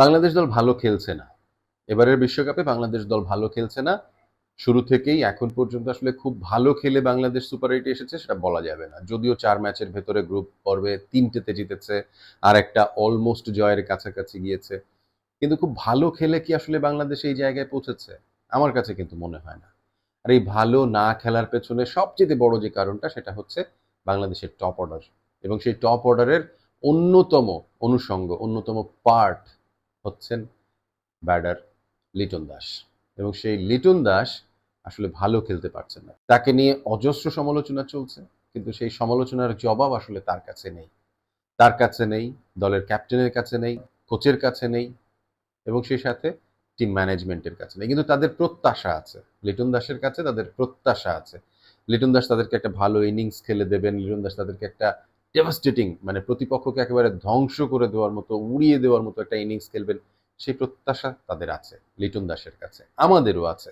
বাংলাদেশ দল ভালো খেলছে না। এবারের বিশ্বকাপে বাংলাদেশ দল ভালো খেলছে না। শুরু থেকেই এখন পর্যন্ত আসলে খুব ভালো খেলে বাংলাদেশ সুপার এইটে এসেছে সেটা বলা যাবে না। যদিও চার ম্যাচের ভেতরে গ্রুপ পর্বে তিনটেতে জিতেছে আর একটা অলমোস্ট জয়ের কাছাকাছি গিয়েছে। কিন্তু খুব ভালো খেলে কি আসলে বাংলাদেশ এই জায়গায় পৌঁছেছে? আমার কাছে কিন্তু মনে হয় না। আর এই ভালো না খেলার পেছনে সবচেয়ে বড় যে কারণটা সেটা হচ্ছে বাংলাদেশের টপ অর্ডার। এবং সেই টপ অর্ডারের অন্যতম অনুষঙ্গ, অন্যতম পার্ট হচ্ছেন ব্যাডার লিটন দাস এবং সেই লিটন দাস আসলে ভালো খেলতে পারছেন না। তাকে নিয়ে অজস্র সমালোচনা চলছে, কিন্তু সেই সমালোচনার জবাব আসলে তার কাছে নেই। তার কাছে নেই, দলের ক্যাপ্টেনের কাছে নেই, কোচের কাছে নেই এবং সেই সাথে টিম ম্যানেজমেন্টের কাছে নেই। কিন্তু তাদের প্রত্যাশা আছে। লিটন দাসের কাছে তাদের প্রত্যাশা আছে। লিটন দাস তাদেরকে একটা ভালো ইনিংস খেলে দেবেন, লিটন দাস তাদেরকে একটা ডেভাস্টেটিং মানে প্রতিপক্ষকে একেবারে ধ্বংস করে দেওয়ার মতো, উড়িয়ে দেওয়ার মতো একটা ইনিংস খেলবেন, সেই প্রত্যাশা তাদের আছে, লিটন দাসের কাছে, আমাদেরও আছে।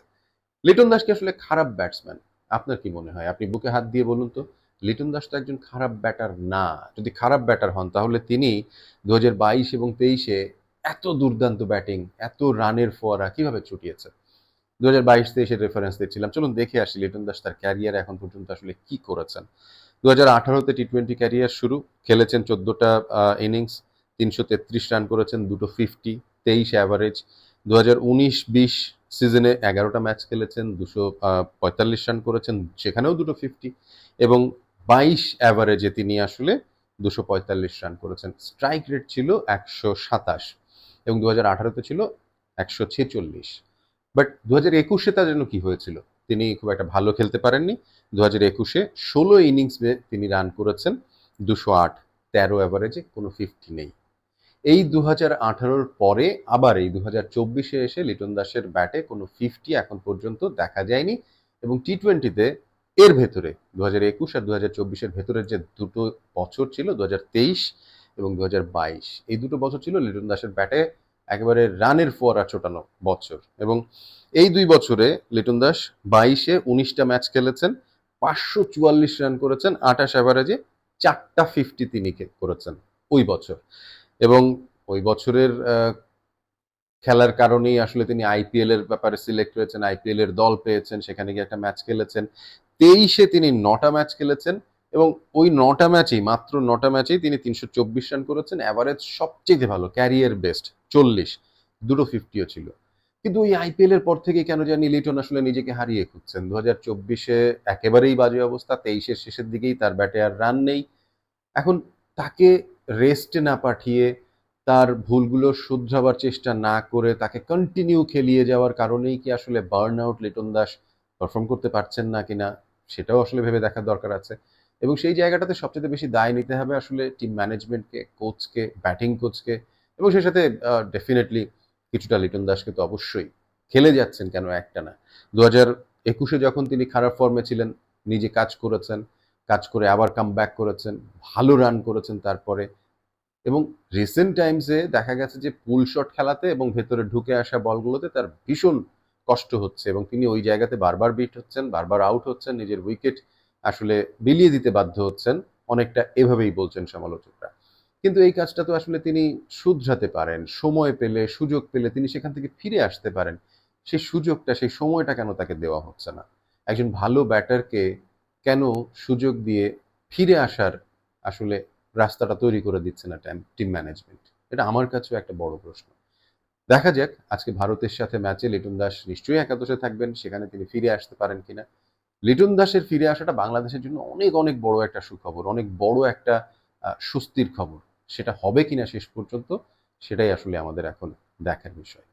লিটন দাসকে আসলে খারাপ ব্যাটসম্যান আপনার কি মনে হয়? আপনি বুকে হাত দিয়ে বলুন তো, লিটন দাস তো একজন খারাপ ব্যাটার না, যদি খারাপ ব্যাটার হন, তাহলে তিনি দু বাইশ এবং তেইশে এত দুর্দান্ত ব্যাটিং এত রানের ফোয়ারা কীভাবে ছুটিয়েছে? দু হাজার বাইশ, তেইশের রেফারেন্স দিচ্ছিলাম চলুন দেখে আসি লিটন দাস তার ক্যারিয়ারে এখন পর্যন্ত আসলে কি করেছেন। দু আঠারোতে টি টোয়েন্টি ক্যারিয়ার শুরু, খেলেছেন চোদ্দোটা ইনিংস তিনশো তেত্রিশ রান করেছেন, দুটো ফিফটি তেইশ অ্যাভারেজ দু হাজার উনিশ, বিশ সিজনে এগারোটা ম্যাচ খেলেছেন, দুশো পঁয়তাল্লিশ রান করেছেন, সেখানেও দুটো ফিফটি এবং বাইশ অ্যাভারেজে তিনি আসলে দুশো পঁয়তাল্লিশ রান করেছেন। স্ট্রাইক রেট ছিল একশো সাতাশ এবং দু হাজার আঠারোতে ছিল একশো ছেচল্লিশ। বাট দু হাজার একুশে তার জন্য কি হয়েছিল? তিনি খুব একটা ভালো খেলতে পারেননি। দু হাজার একুশে ষোলো ইনিংসে তিনি রান করেছেন, দুশো আট, তেরো অ্যাভারেজে কোনো ফিফটি নেই। এই দু হাজার আঠারোর পরে আবার এই দু হাজার চব্বিশে এসে লিটন দাসের ব্যাটে কোনো ফিফটি এখন পর্যন্ত দেখা যায়নি এবং টি টোয়েন্টিতে এর ভেতরে দু হাজার একুশ আর দু হাজার চব্বিশের ভেতরের যে দুটো বছর ছিল দু হাজার তেইশ এবং দু হাজার বাইশ, এই দুটো বছর ছিল লিটন দাসের ব্যাটে একেবারে রানের ফোয়ারা ছোটানো বছর। এবং এই দুই বছরে লিটন দাস বাইশে উনিশটা ম্যাচ খেলেছেন, পাঁচশো চুয়াল্লিশ রান করেছেন, আঠাশ অ্যাভারেজে চারটা ফিফটি তিনি করেছেন ওই বছর। এবং ওই বছরের খেলার কারণেই আসলে তিনি আইপিএল এর ব্যাপারে সিলেক্ট হয়েছেন আইপিএল এর দল পেয়েছেন, সেখানে গিয়ে একটা ম্যাচ খেলেছেন। তেইশে তিনি নটা ম্যাচ খেলেছেন এবং ওই নটা ম্যাচেই, মাত্র নটা ম্যাচেই তিনি তিনশো চব্বিশ রান করেছেন অ্যাভারেজ সবচেয়ে ভালো ক্যারিয়ার বেস্ট চল্লিশ, দুটো ফিফটিও ছিল। কিন্তু ওই আইপিএল এর পর থেকে কেন জানি লিটন আসলে নিজেকে হারিয়ে খুঁজছেন। দু হাজার চব্বিশে একেবারেই বাজে অবস্থা, তেইশের শেষের দিকেই তার ব্যাটে আর রান নেই। এখন তাকে রেস্টে না পাঠিয়ে তার ভুলগুলো শুধরাবার চেষ্টা না করে তাকে কন্টিনিউ খেলিয়ে যাওয়ার কারণেই কি আসলে burn out Liton Das perform করতে পারছেন না কিনা, সেটাও আসলে ভেবে দেখার দরকার আছে। এবং সেই জায়গাটাতে সবচেয়ে বেশি দায় নিতে হবে আসলে টিম ম্যানেজমেন্টকে কোচকে ব্যাটিং কোচকে এবং সেই সাথে ডেফিনেটলি কিছুটা লিটন দাসকে তো অবশ্যই খেলে যাচ্ছেন কেন একটা না। দু হাজার একুশে যখন তিনি খারাপ ফর্মে ছিলেন, নিজে কাজ করেছেন, কাজ করে আবার কাম ব্যাক করেছেন, ভালো রান করেছেন তারপরে এবং রিসেন্ট টাইমসে দেখা গেছে যে পুল শট খেলাতে এবং ভেতরে ঢুকে আসা বলগুলোতে তার ভীষণ কষ্ট হচ্ছে এবং তিনি ওই জায়গাতে বারবার বিট হচ্ছেন, বারবার আউট হচ্ছেন, নিজের উইকেট আসলে বিলিয়ে দিতে বাধ্য হচ্ছেন। অনেকটা এভাবেই বলছেন সমালোচকরা। কিন্তু এই কাজটা তো আসলে তিনি শুধরাতে পারেন, সময় পেলে, সুযোগ পেলে তিনি সেখান থেকে ফিরে আসতে পারেন। সেই সুযোগটা, সেই সময়টা কেন তাকে দেওয়া হচ্ছে না? একজন ভালো ব্যাটারকে কেন সুযোগ দিয়ে ফিরে আসার আসলে রাস্তাটা তৈরি করে দিচ্ছে না টিম ম্যানেজমেন্ট এটা আমার কাছেও একটা বড় প্রশ্ন। দেখা যাক, আজকে ভারতের সাথে ম্যাচে লিটন দাস নিশ্চয়ই একাদশে থাকবেন, সেখানে তিনি ফিরে আসতে পারেন কিনা? লিটন দাসের ফিরে আসাটা বাংলাদেশের জন্য অনেক অনেক বড় একটা সুখবর, অনেক বড় একটা স্বস্তির খবর। সেটা হবে কিনা শেষ পর্যন্ত সেটাই আসলে আমাদের এখন দেখার বিষয়।